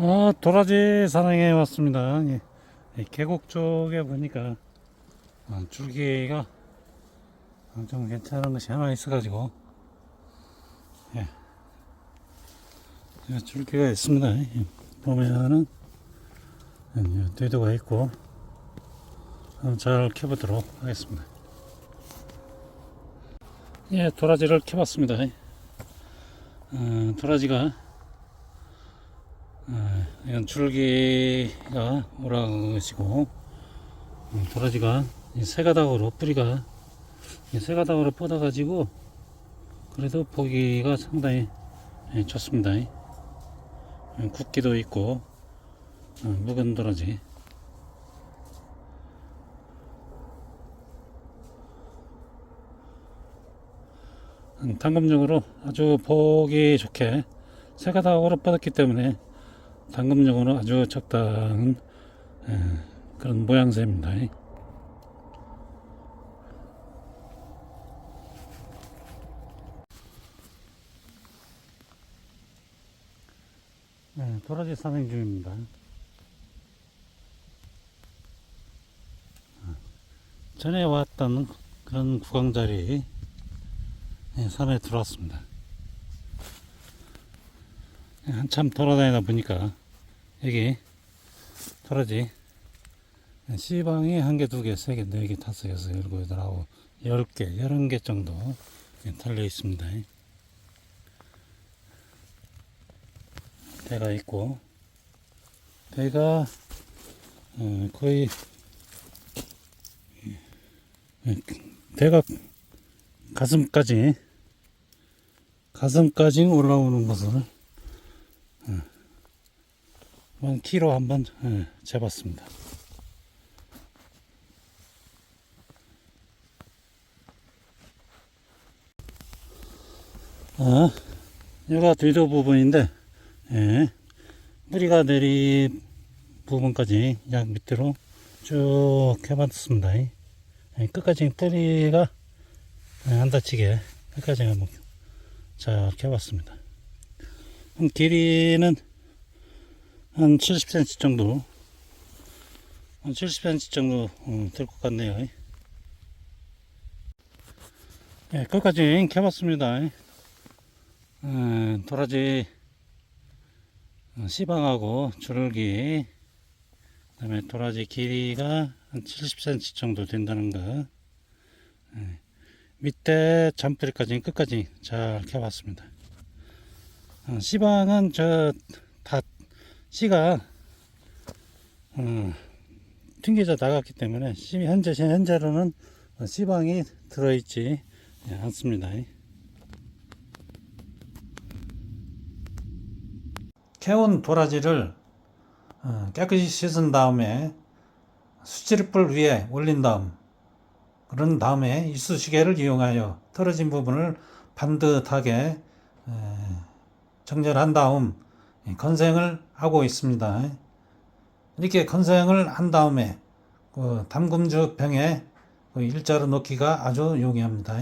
아, 도라지 사랑에 왔습니다. 예. 이 계곡 쪽에 보니까 아, 줄기가 좀 괜찮은 것이 하나 있어가지고 예. 예, 줄기가 있습니다. 예. 보면은 예, 뒤도가 있고 잘 캐보도록 하겠습니다. 예, 도라지를 캐봤습니다. 어, 도라지가 줄기가 오락이시고 음, 도라지가 이세 가닥으로 뿌리가 이세 가닥으로 뻗어 가지고 그래도 보기가 상당히 예, 좋습니다. 음, 굵기도 있고 어, 묵은 도라지 음, 당금용으로 아주 보기 좋게 세 가닥으로 뻗었기 때문에 당금용으로 아주 적당한 예, 그런 모양새입니다. 네, 도라지 산행 중입니다. 전에 왔던 그런 구강자리 예, 산에 들어왔습니다. 예, 한참 돌아다니다 보니까 여기 도라지 씨방이 한 개, 두 개, 세 개, 네 개, 다섯, 여섯, 일곱, 여덟, 아홉, 열 개, 열한 개 정도 예, 달려 있습니다. 배가 있고 배가 어, 거의 예, 배가 가슴까지 가슴까지 올라오는 것을 어, 한 키로 한번 예, 재봤습니다. 아, 여기가 뒤도 부분인데 예, 뿌리가 내린 부분까지 약 밑으로 쭉 해봤습니다. 예, 끝까지 뿌리가 예, 안 다치게 끝까지 한번 잘 해봤습니다. 한 길이는 한 70cm 정도, 한 70cm 정도 어, 될것 같네요. 예, 끝까지 캐봤습니다. 어, 도라지 어, 시방하고 줄기 그 다음에 도라지 길이가 한 70cm 정도 된다는 거 예, 밑에 잔뿌리까지 끝까지 잘 캐봤습니다 어, 시방은 저 다 씨가 어, 튕겨져 나갔기 때문에 씨, 현재 현재로는 어, 씨방이 들어있지 예, 않습니다. 캐온 도라지를 어, 깨끗이 씻은 다음에 수치르불 위에 올린 다음 그런 다음에 이쑤시개를 이용하여 떨어진 부분을 반듯하게 에, 정렬한 다음 건생을 하고 있습니다. 이렇게 건생을 한 다음에 그 담금주 병에 그 일자로 넣기가 아주 용이합니다.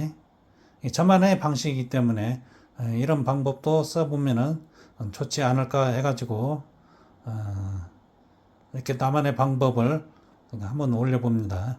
이 저만의 방식이기 때문에 에, 이런 방법도 써보면은 좋지 않을까 해가지고 어, 이렇게 나만의 방법을 한번 올려봅니다.